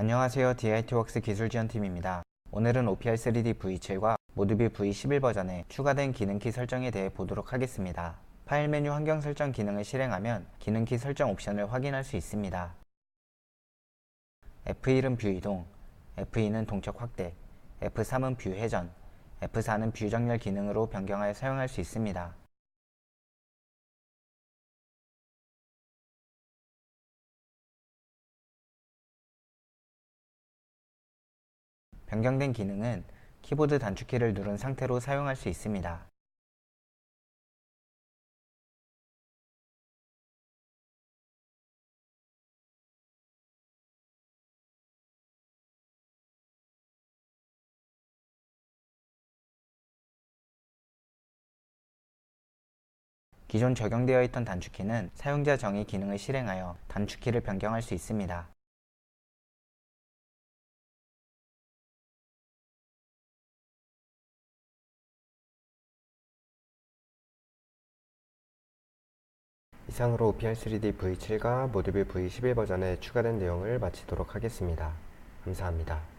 안녕하세요. DIT웍스 기술지원팀입니다. 오늘은 OPR 3D V7과 모드뷰 V11 버전에 추가된 기능키 설정에 대해 보도록 하겠습니다. 파일 메뉴 환경 설정 기능을 실행하면 기능키 설정 옵션을 확인할 수 있습니다. F1은 뷰 이동, F2는 동적 확대, F3은 뷰 회전, F4는 뷰 정렬 기능으로 변경하여 사용할 수 있습니다. 변경된 기능은 키보드 단축키를 누른 상태로 사용할 수 있습니다. 기존 적용되어 있던 단축키는 사용자 정의 기능을 실행하여 단축키를 변경할 수 있습니다. 이상으로 OPR3D V7과 모드뷰 V11 버전에 추가된 내용을 마치도록 하겠습니다. 감사합니다.